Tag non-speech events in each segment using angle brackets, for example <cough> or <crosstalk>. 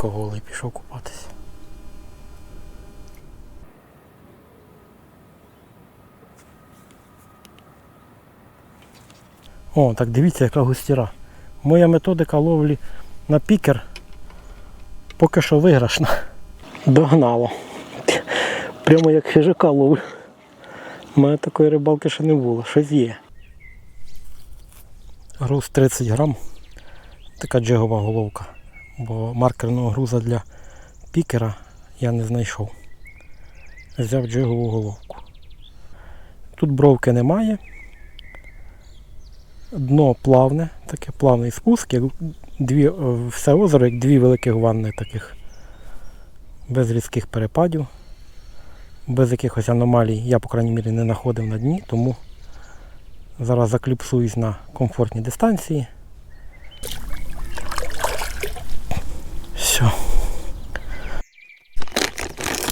дідько голий пішов купатися. О, так дивіться, яка густіра. Моя методика ловлі на пікер поки що виграшна. Догнало. Прямо як хижака ловлю. У мене такої рибалки ще не було, щось є. Груз 30 грам. Така джигова головка. Бо маркерного груза для пікера я не знайшов. Взяв джигову головку. Тут бровки немає. Дно плавне, таке плавний спуск, як дві, е, все озеро, як дві великих ванни таких. Без різких перепадів, без якихось аномалій я, по крайній мірі, не знаходив на дні, тому зараз закліпсуюсь на комфортній дистанції. Все.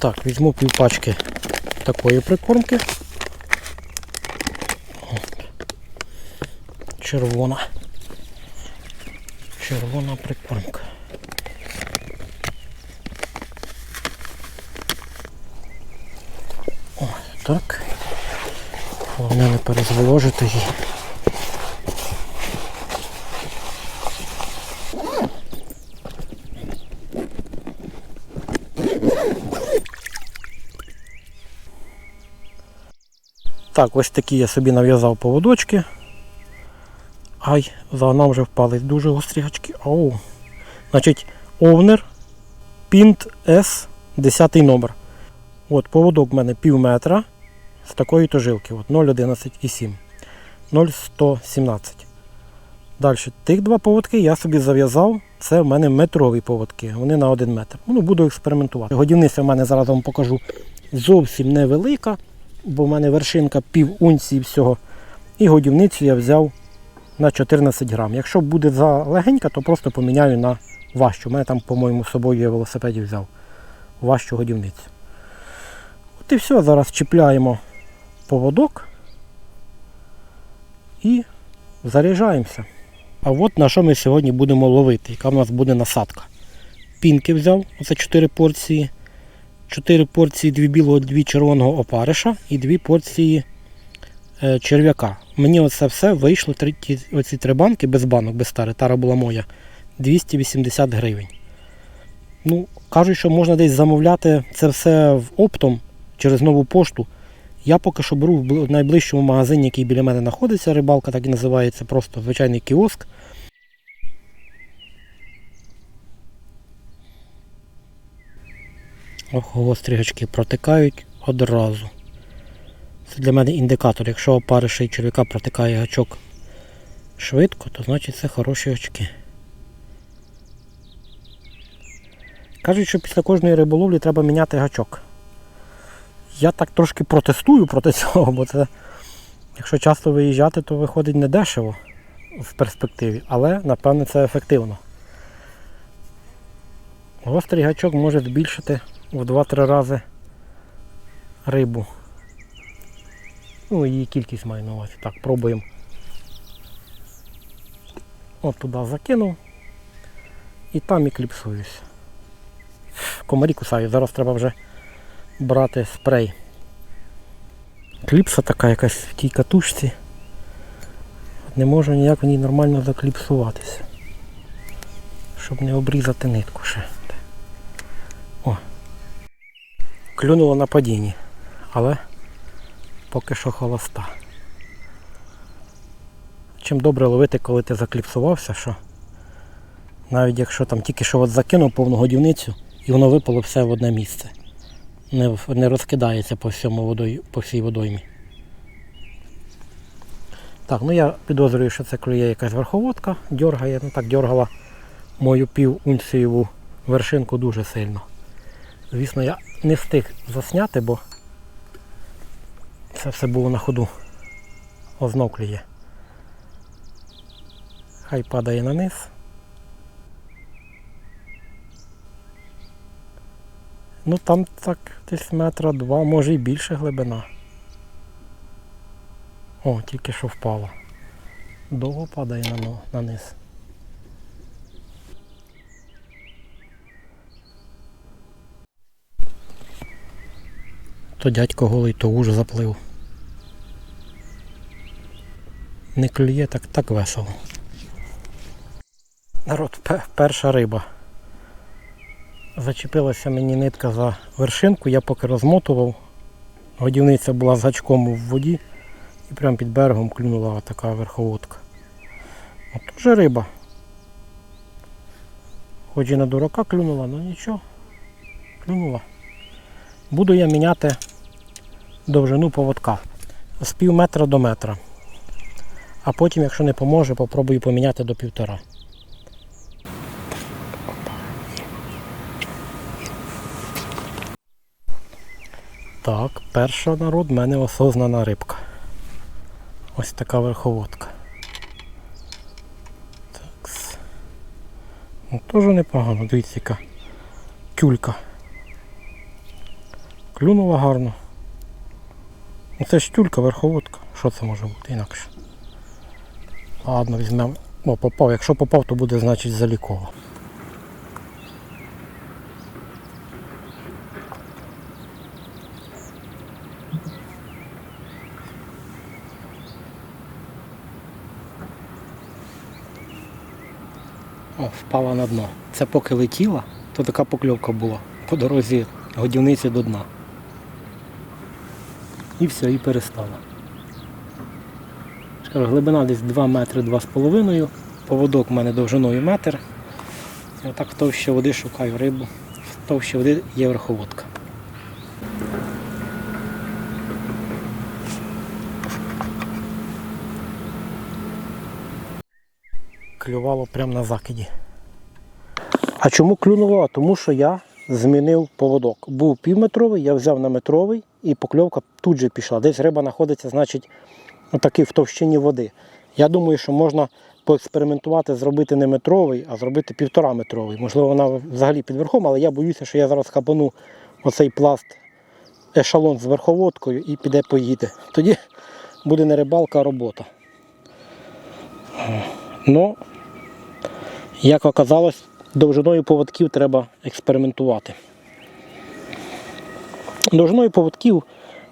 Так, візьму півпачки такої прикормки. Червона. Червона прикормка. Ой, так. Головне не перезволожити її. Так, ось такі я собі нав'язав поводочки. Ай, за вже впали дуже гострі гачки. Оу. Значить, овнер Пінт S 10 номер. От поводок в мене пів метра з такої то жилки. От 0,11,7. 0,117. Далі, тих два поводки я собі зав'язав. Це в мене метрові поводки. Вони на 1 метр. Ну, буду експериментувати. Годівниця в мене зараз вам покажу зовсім невелика, бо в мене вершинка пів унції всього. І годівницю я взяв на 14 грам. Якщо буде за легенька, то просто поміняю на важчу. У мене там, по-моєму, з собою я велосипеді взяв важчу годівницю. От і все, зараз чіпляємо поводок і заряджаємося. А от на що ми сьогодні будемо ловити, яка в нас буде насадка. Пінки взяв, оце 4 порції. 4 порції 2 білого, 2 червоного опариша і 2 порції е, черв'яка. Мені оце все вийшло, оці три банки без банок, без тари, тара була моя, 280 гривень. Ну, кажуть, що можна десь замовляти це все в оптом через нову пошту. Я поки що беру в найближчому магазині, який біля мене знаходиться, рибалка так і називається, просто звичайний кіоск. Ох, гострі гачки протикають одразу. Це для мене індикатор. Якщо опариша і черв'яка протикає гачок швидко, то значить це хороші очки. Кажуть, що після кожної риболовлі треба міняти гачок. Я так трошки протестую проти <laughs> цього, бо це, якщо часто виїжджати, то виходить недешево в перспективі, але напевне це ефективно. Гострий гачок може збільшити в 2-3 рази рибу. Ну, її кількість маю на увазі. Так, пробуємо. От туди закинув. І там і кліпсуюсь. Комарі кусаю, зараз треба вже брати спрей. Кліпса така якась в тій катушці. Не можу ніяк в ній нормально закліпсуватися. Щоб не обрізати нитку ще. О. Клюнуло на падінні, але поки що холоста. Чим добре ловити, коли ти закліпсувався, що навіть якщо там тільки що от закинув повну годівницю і воно випало все в одне місце. Не, не розкидається по всьому водой, по всій водоймі. Так, ну я підозрюю, що це клює якась верховодка, дьоргає, ну так дьоргала мою півунцієву вершинку дуже сильно. Звісно, я не встиг засняти, бо це все було на ходу. О, знов клює. Хай падає на низ. Ну там так десь метра два, може і більше глибина. О, тільки що впало. Довго падає на низ. То дядько голий, то уж заплив. Не клює так, так весело. Народ, перша риба. Зачепилася мені нитка за вершинку, я поки розмотував. Годівниця була з гачком в воді і прямо під берегом клюнула така верховодка. От вже риба. Хоч і на дурака клюнула, але нічого. Клюнула. Буду я міняти довжину поводка з пів метра до метра. А потім, якщо не поможе, попробую поміняти до півтора. Так, перша народ в мене осознана рибка. Ось така верховодка. Такс. Ну, теж непогано, дивіться, яка тюлька. Клюнула гарно. Ну це ж тюлька, верховодка. Що це може бути інакше? Ладно, візьмемо. О, попав. Якщо попав, то буде значить заліково. О, впала на дно. Це поки летіла, то така покльовка була по дорозі годівниці до дна. І все, і перестала. Я Глибина десь 2 метри 2,5. Поводок в мене довжиною метр. І отак в товщі води шукаю рибу. В товщі води є верховодка. Клювало прямо на закиді. А чому клюнуло? Тому що я змінив поводок. Був півметровий, я взяв на метровий і покльовка тут же пішла. Десь риба знаходиться, значить, отакий в товщині води. Я думаю, що можна поекспериментувати, зробити не метровий, а зробити півтора метровий. Можливо, вона взагалі під верхом, але я боюся, що я зараз хапану оцей пласт ешалон з верховодкою і піде поїде. Тоді буде не рибалка, а робота. Ну, як оказалось, довжиною поводків треба експериментувати. Довжиною поводків,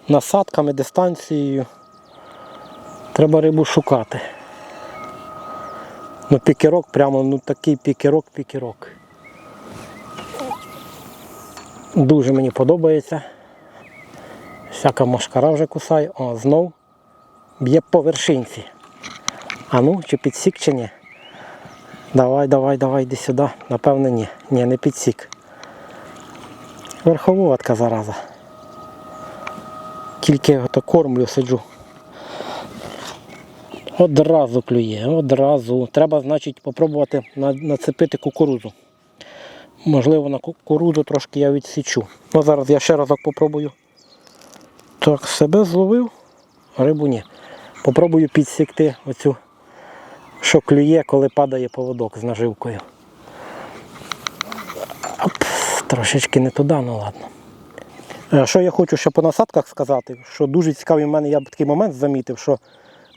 насадками, дистанцією треба рибу шукати. Ну, пікерок прямо ну такий пікерок-пікерок. Дуже мені подобається. Всяка машкара вже кусає, о, знов б'є по вершинці. А ну, чи підсік, чи ні? Давай, давай, давай, йди сюди. Напевно, ні. Ні, не підсік. Верховодка зараза. Тільки ото кормлю сиджу. Одразу клює, одразу. Треба, значить, попробувати нацепити кукурудзу. Можливо, на кукурудзу трошки я відсічу. Ну, зараз я ще разок попробую. Так, себе зловив, рибу ні. Попробую підсікти оцю що клює, коли падає поводок з наживкою. Оп, трошечки не туди, ну ладно. Що я хочу ще по насадках сказати, що дуже цікавий в мене я б такий момент замітив, що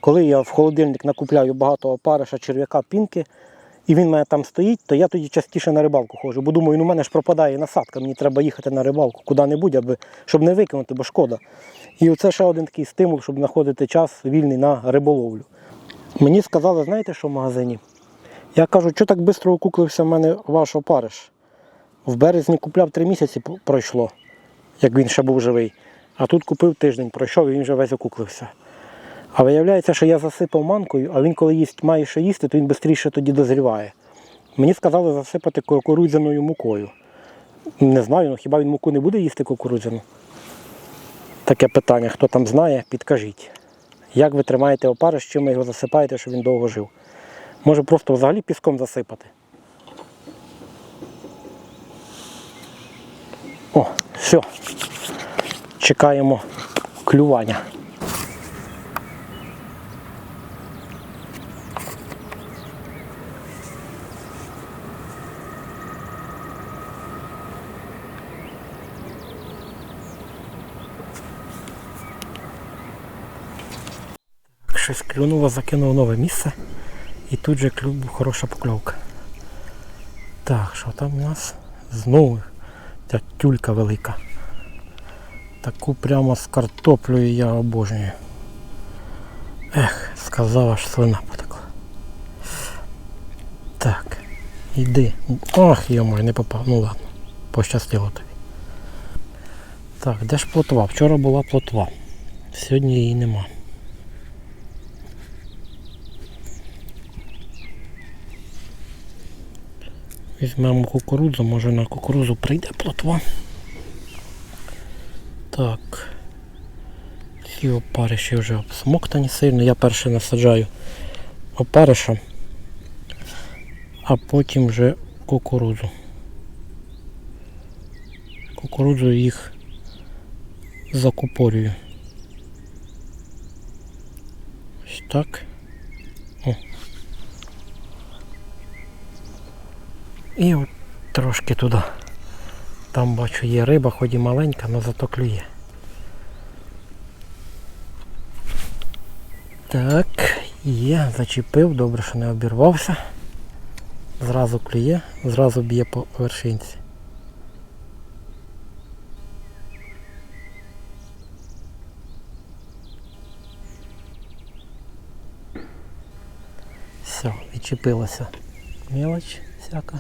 коли я в холодильник накупляю багато опариша, черв'яка, пінки, і він в мене там стоїть, то я тоді частіше на рибалку ходжу. Бо думаю, ну в мене ж пропадає насадка, мені треба їхати на рибалку куди-небудь, аби, щоб не викинути, бо шкода. І оце ще один такий стимул, щоб знаходити час вільний на риболовлю. Мені сказали, знаєте, що в магазині? Я кажу, що так швидко окуклився в мене ваш опариш. В березні купляв три місяці пройшло, як він ще був живий. А тут купив тиждень, пройшов і він вже весь окуклився. А виявляється, що я засипав манкою, а він коли їсть, має що їсти, то він швидше тоді дозріває. Мені сказали засипати кукурудзяною мукою. Не знаю, ну хіба він муку не буде їсти кукурудзяну? Таке питання, хто там знає, підкажіть. Як ви тримаєте опариш, чим ви його засипаєте, щоб він довго жив? Може просто взагалі піском засипати. О, все. Чекаємо клювання. Щось клюнуло, закинуло нове місце. І тут же клюв хороша покльовка. Так, що там у нас? Знову ця тюлька велика. Таку прямо з картоплею я обожнюю. Ех, сказав, аж слина потекла. Так, іди. Ох, йомай, не попав. Ну ладно, пощастило тобі. Так, де ж плотва? Вчора була плотва. Сьогодні її нема. Візьмемо кукурудзу, може на кукурудзу прийде плотва. Так. Ці опариші вже обсмоктані сильно. Я перше насаджаю опариша, а потім вже кукурудзу. Кукурудзу їх закупорюю. Ось так. І от трошки туди. Там бачу є риба, хоч і маленька, але зато клює. Так, є, зачепив, добре, що не обірвався. Зразу клює, зразу б'є по вершинці. Все, відчепилася мелоч всяка.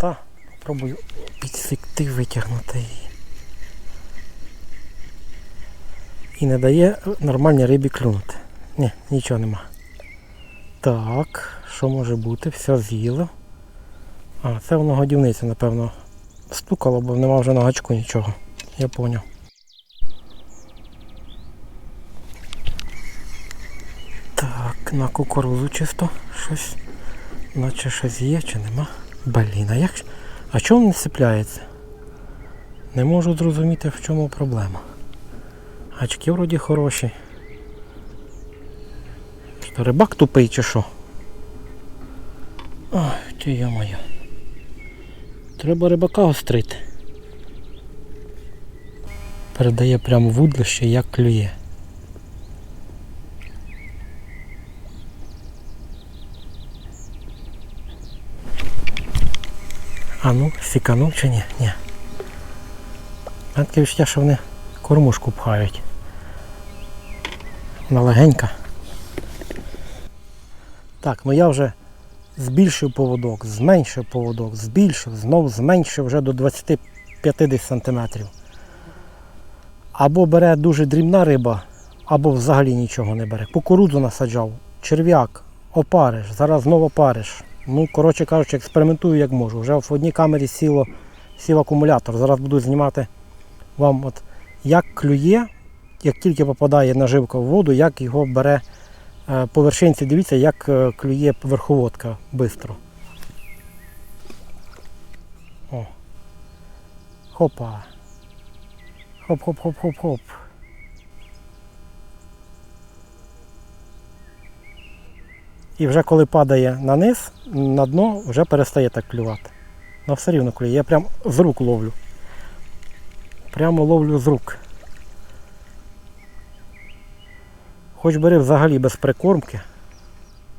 Та, пробую підсікти, витягнути її. І не дає нормальній рибі клюнути. Ні, нічого нема. Так, що може бути? Все з'їло. А, це воно годівниця, напевно, стукало, бо нема вже на гачку нічого. Я поняв. Так, на кукурузу чисто щось. Наче щось є чи нема. Блін, а як? А чому не сипляється? Не можу зрозуміти в чому проблема. Гачки вроді хороші. Що рибак тупий чи що? Ой, ти я моя. Треба рибака острити. Передає прямо вудлище, як клює. А ну, сіканув чи ні? Ні. Таке відчуття, що вони кормушку пхають. Вона легенька. Так, ну я вже збільшив поводок, зменшив поводок, збільшив, знов зменшив вже до 20-50 см. Або бере дуже дрібна риба, або взагалі нічого не бере. Кукурудзу насаджав, черв'як, опариш, зараз знову опариш. Ну, коротше кажучи, експериментую як можу. Вже в одній камері сіло, сів акумулятор. Зараз буду знімати вам, от, як клює, як тільки попадає наживка в воду, як його бере е, по вершинці. Дивіться, як е, клює верховодка швидко. Хопа. Хоп-хоп-хоп-хоп-хоп. І вже коли падає на низ, на дно вже перестає так клювати. Ну все рівно клює. Я прям з рук ловлю. Прямо ловлю з рук. Хоч бери взагалі без прикормки.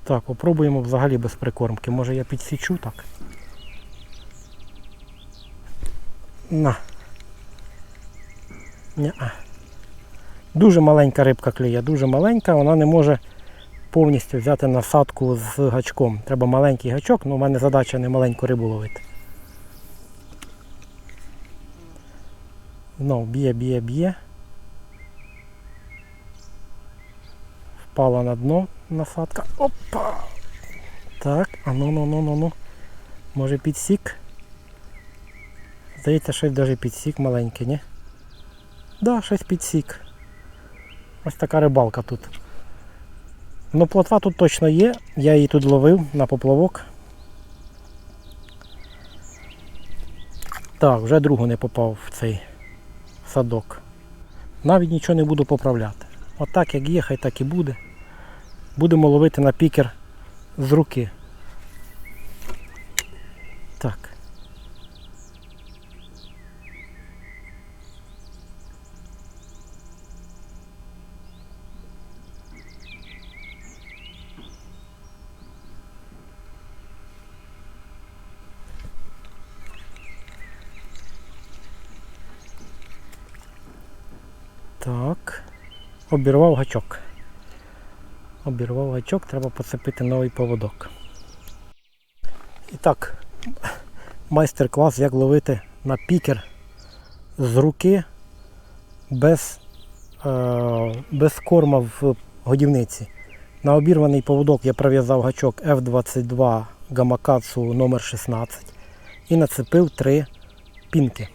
Так, попробуємо взагалі без прикормки. Може я підсічу так. На. Ня-а. Дуже маленька рибка клює, дуже маленька, вона не може повністю взяти насадку з гачком. Треба маленький гачок, але в мене задача не маленьку рибу ловити. Знов б'є, б'є, б'є. Впала на дно насадка. Опа! Так, а ну ну ну ну ну. Може підсік? Здається, щось навіть підсік маленький, ні? Да, щось підсік. Ось така рибалка тут. Ну, плотва тут точно є, я її тут ловив на поплавок. Так, вже другу не попав в цей садок. Навіть нічого не буду поправляти. Отак як є, хай так і буде. Будемо ловити на пікер з руки. Так. Обірвав гачок. Обірвав гачок, треба поцепити новий поводок. І так, майстер-клас, як ловити на пікер з руки без, е, без корма в годівниці. На обірваний поводок я прив'язав гачок F22 Gamakatsu номер 16 і нацепив три пінки.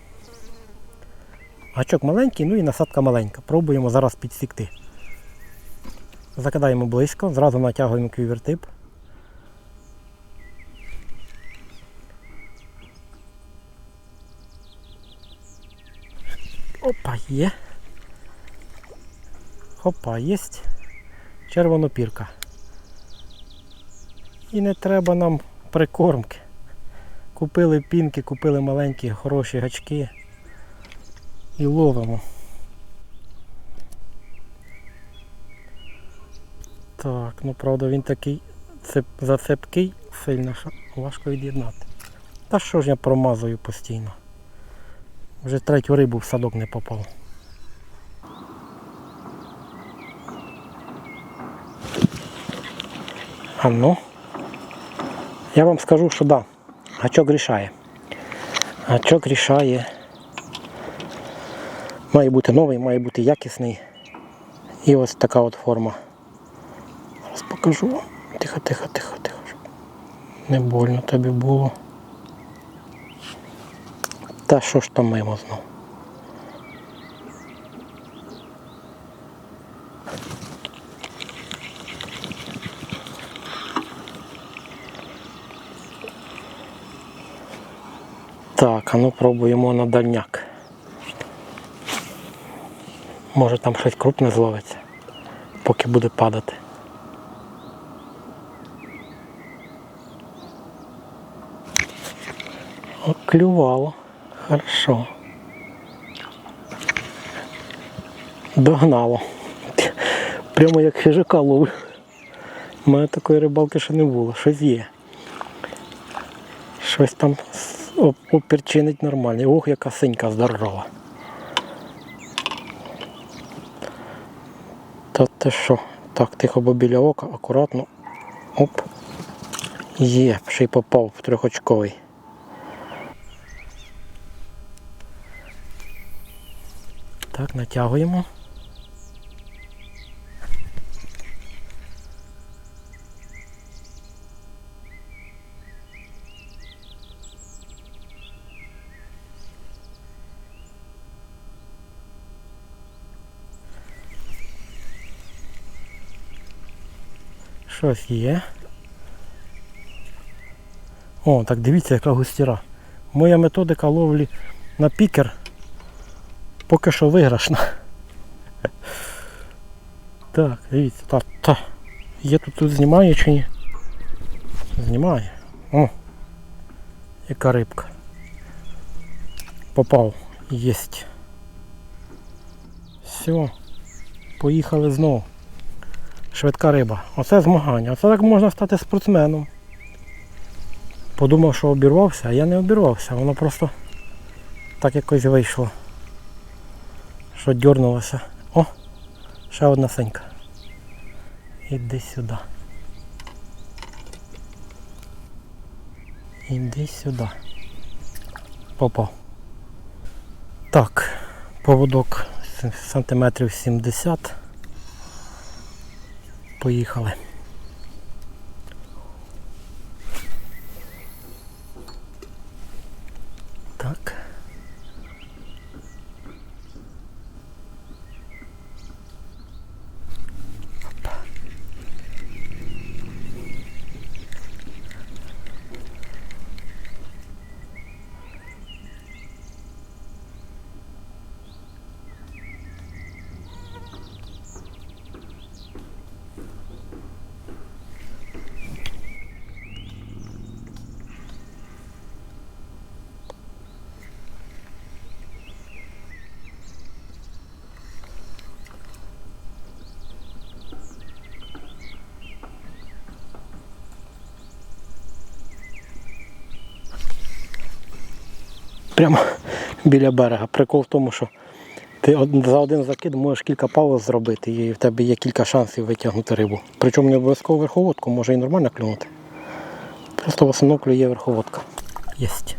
Гачок маленький, ну і насадка маленька. Пробуємо зараз підсікти. Закидаємо близько, зразу натягуємо квівертип. Опа, є. Опа, є. Червонопірка. І не треба нам прикормки. Купили пінки, купили маленькі хороші гачки і ловимо. Так, ну правда він такий цеп, зацепкий сильно, важко від'єднати. Та що ж я промазую постійно? Вже третю рибу в садок не попав. А ну. Я вам скажу, що да, гачок рішає. Гачок рішає. Має бути новий, має бути якісний. І ось така от форма. Зараз покажу вам. Тихо, тихо, тихо, тихо. Не больно тобі було. Та що ж там мимо знов? Так, а ну пробуємо на дальняк. Може там щось крупне зловиться, поки буде падати. О, клювало. Хорошо. Догнало. Прямо як хижака ловив. У мене такої рибалки ще не було, щось є. Щось там с- оп- опір нормально. Ох, яка синька здорова. Та що? Так, тихо, бо біля ока, акуратно. Оп. Є, ще й попав в трьохочковий. Так, натягуємо. Щось є. О, так дивіться, яка густіра. Моя методика ловлі на пікер поки що виграшна. <laughs> Так, дивіться, так, та. Є тут тут знімає чи ні? Знімає. О! Яка рибка. Попав. Єсть. Все. Поїхали знову. Швидка риба. Оце змагання. Оце так можна стати спортсменом. Подумав, що обірвався, а я не обірвався. Воно просто так якось вийшло. Що дьорнулося. О! Ще одна синька. Іди сюди. Іди сюди. Попав. Так, поводок сантиметрів 70. Поїхали. Так. Прямо біля берега. Прикол в тому, що Ти за один закид можеш кілька пауз зробити, і в тебе є кілька шансів витягнути рибу. Причому не обов'язково верховодку, може і нормально клюнути. Просто в основному клює верховодка. Єсть.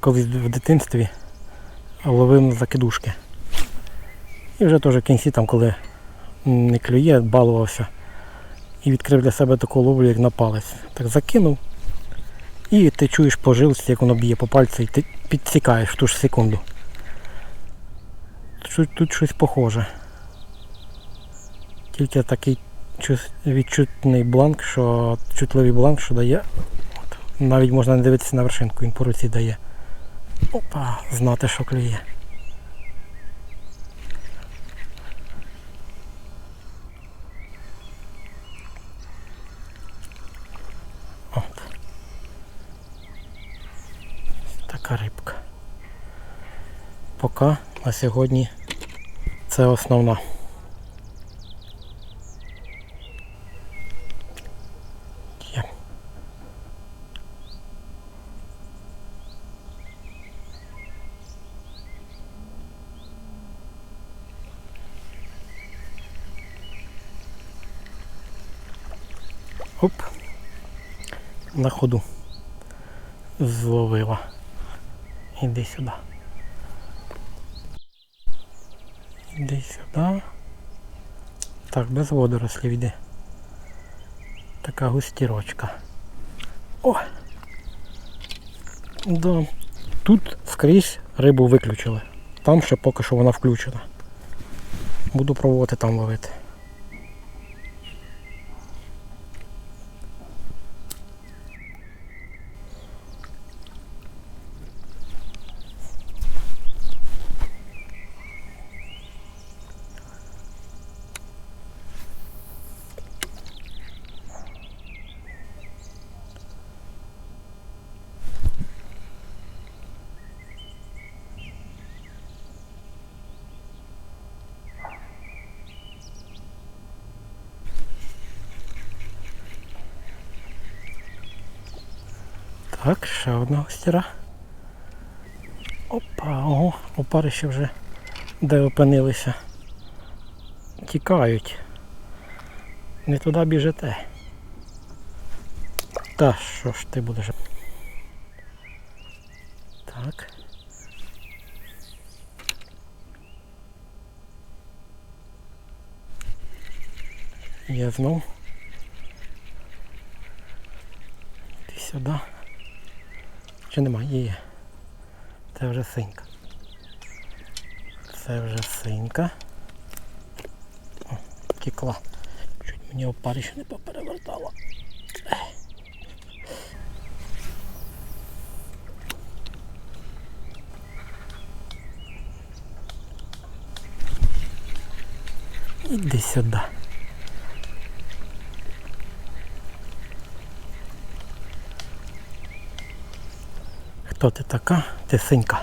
Колись в дитинстві ловив закидушки. І вже теж в кінці, там, коли не клює, балувався. І відкрив для себе таку ловлю, як на палець. Так закинув. І ти чуєш по жилці, як воно б'є по пальцю, і ти підсікаєш в ту ж секунду. Тут, тут щось похоже. Тільки такий відчутний бланк, що чутливий бланк, що дає. От, навіть можна не дивитися на вершинку, він по руці дає. Опа, знати, що клює. Така рибка. Поки на сьогодні це основна. Є. Оп. На ходу. Зловила. Іди сюди. Іди сюди. Так, без водорослів йде. Така густірочка. О! Да. Тут скрізь рибу виключили. Там ще поки що вона включена. Буду пробувати там ловити. Так, ще одна гостіра. Опа, ого, опариші вже де опинилися. Тікають. Не туди біжите. Та що ж ти будеш? Так. Є знов. Іди сюди. Чи немає? Є, Є. Це вже синька. Це вже синька. О, тікла. Чуть мені опаріще не поперевертало. Іди сюди. Хто ти така? Ти синька.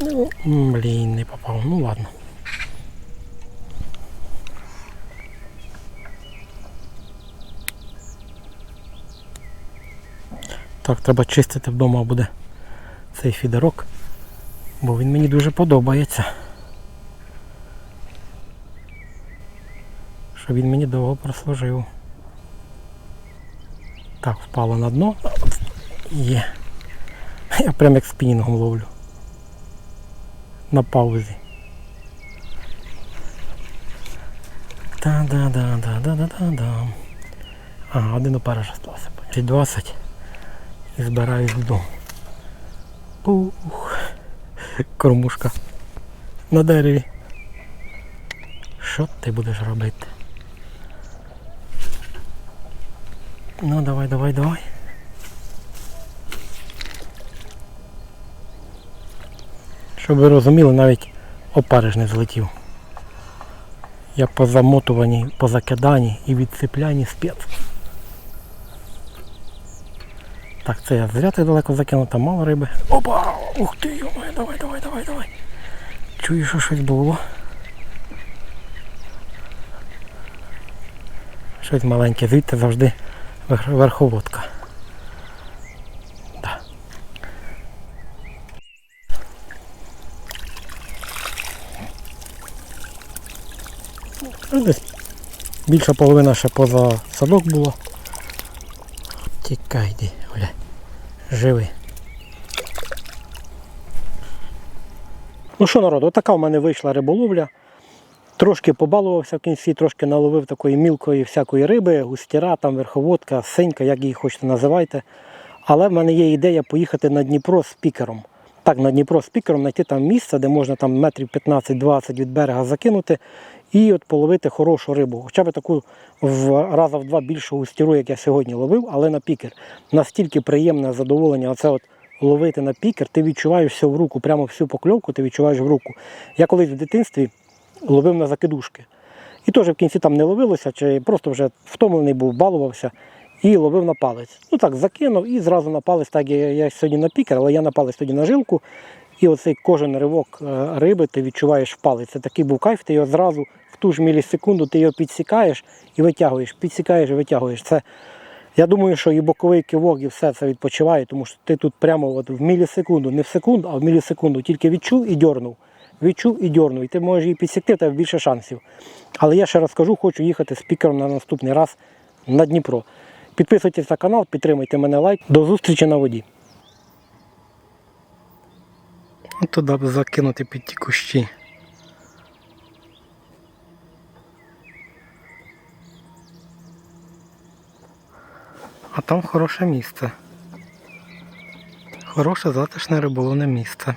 Ну, блін, не попав. Ну ладно. Так, треба чистити вдома буде цей фідерок, бо він мені дуже подобається. Що він мені довго прослужив. Так, впало на дно. Є. Я прям як спінінгом ловлю. На паузі. Та-да-да-да-да-да-да-да. Ага, один опараж остався. 20 і збираюсь додому. Ух. Кормушка. На дереві. Що ти будеш робити? Ну давай, давай, давай. Щоб ви розуміли, навіть опариш не злетів. Я по замотуванні, по закиданні і відсиплянні спец. Так, це я зря так далеко закинув, там мало риби. Опа! Ух ти, йомай, давай, давай, давай, давай. Чую, що щось було. Щось маленьке, звідти завжди Верховодка. Да. Ну, Десь більша половина ще поза садок була. Тікай йди, Оля. Живи. Ну що, народ, отака в мене вийшла риболовля. Трошки побалувався в кінці, трошки наловив такої мілкої всякої риби, густіра, там верховодка, синька, як її хочете називайте. Але в мене є ідея поїхати на Дніпро з пікером. Так, на Дніпро з пікером знайти там місце, де можна там метрів 15-20 від берега закинути і от половити хорошу рибу. Хоча б таку в раза в два більшу густіру, як я сьогодні ловив, але на пікер. Настільки приємне задоволення, оце от ловити на пікер, ти відчуваєш все в руку, прямо всю покльовку ти відчуваєш в руку. Я колись в дитинстві ловив на закидушки. І теж в кінці там не ловилося, чи просто вже втомлений був, балувався і ловив на палець. Ну так, закинув і зразу на палець, так я, я сьогодні на пікер, але я на палець тоді на жилку. І оцей кожен ривок е, риби ти відчуваєш в палець. Це такий був кайф, ти його зразу в ту ж мілісекунду ти його підсікаєш і витягуєш, підсікаєш і витягуєш. Це, я думаю, що і боковий кивок, і все це відпочиває, тому що ти тут прямо от в мілісекунду, не в секунду, а в мілісекунду тільки відчув і дьорнув. Відчув і дьорнув. І ти можеш її підсікти, тебе більше шансів. Але я ще раз кажу, хочу їхати з пікером на наступний раз на Дніпро. Підписуйтесь на канал, підтримуйте мене лайк. До зустрічі на воді. От туди б закинути під ті кущі. А там хороше місце. Хороше затишне риболовне місце.